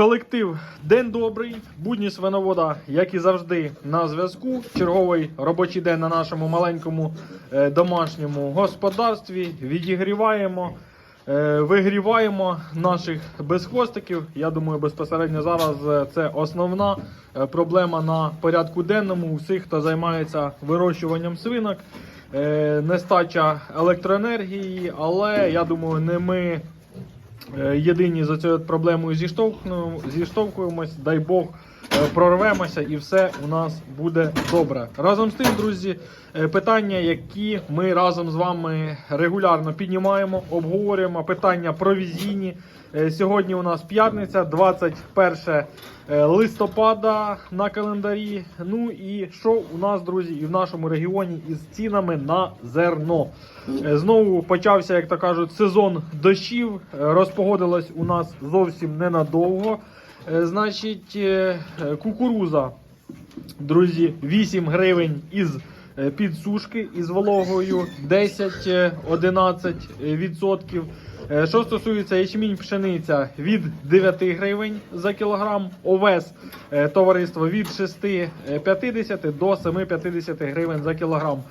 Колектив День добрий, будні свиновода, як і завжди, на зв'язку. Черговий робочий день на нашому маленькому е, домашньому господарстві. Відігріваємо, е, вигріваємо наших безхвостиків. Я думаю, безпосередньо зараз е, це основна проблема на порядку денному у всіх, хто займається вирощуванням свинок. Нестача електроенергії, але я думаю, не ми єдині за цією проблемою зіштовхуємось, дай Бог, е, прорвемося і все у нас буде добре. Разом з тим, друзі, е, питання, які ми разом з вами регулярно піднімаємо, обговорюємо питання провізійні. Е, Сьогодні у нас п'ятниця, 21 е, листопада на календарі. Ну і що у нас, друзі, і в нашому регіоні із цінами на зерно. Е, Знову почався, як то кажуть, сезон дощів. Е, Розпогодилось у нас зовсім ненадовго. Е, Значить, е, е, кукуруза, друзі, 8 гривень із підсушки із вологою 10-11 відсотків. Е, Що стосується ячмінь пшениця від 9 гривень за кілограм, овес товариство від 6,50 до 7,50 гривень за кілограм.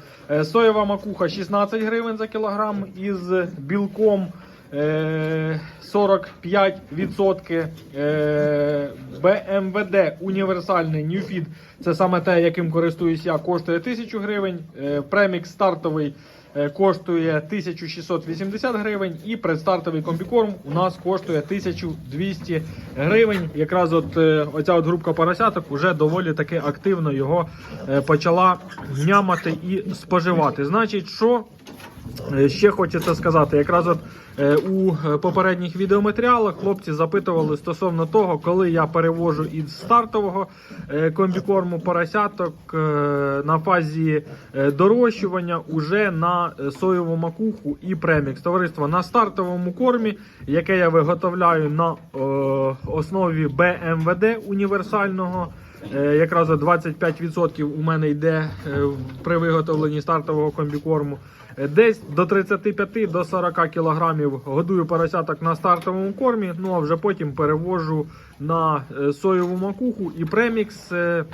Соєва макуха 16 гривень за кілограм із білком 45%. Е, БМВД універсальний Newfeed, це саме те, яким користуюсь я, коштує 1000 гривень. Е, Премікс стартовий е, коштує 1680 гривень. І предстартовий комбікорм у нас коштує 1200 гривень. Якраз от е, оця от групка поросяток вже доволі таки активно його е, почала нямати і споживати. Значить, що Е, Ще хочеться сказати, якраз от е, у е, попередніх відеоматеріалах хлопці запитували стосовно того, коли я перевожу із стартового е, комбікорму поросяток е, на фазі е, дорощування уже на е, соєву макуху і премікс. Товариство на стартовому кормі, яке я виготовляю на е, основі БМВД універсального. Е, Якраз 25% у мене йде е, при виготовленні стартового комбікорму. Е, Десь до 35 до 40 кілограмів годую поросяток на стартовому кормі. Ну а вже потім перевожу на е, соєву макуху і премікс. е,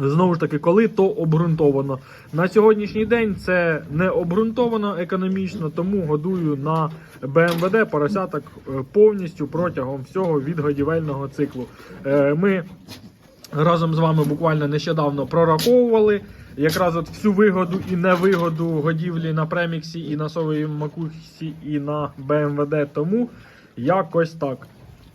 Знову ж таки, коли то обґрунтовано. На сьогоднішній день це не обґрунтовано економічно, тому годую на БМВД поросяток е, повністю протягом всього відгодівельного циклу. Ми разом з вами буквально нещодавно прораховували якраз от всю вигоду і невигоду годівлі на преміксі, і на сової макусі, і на БМВД. Тому якось так.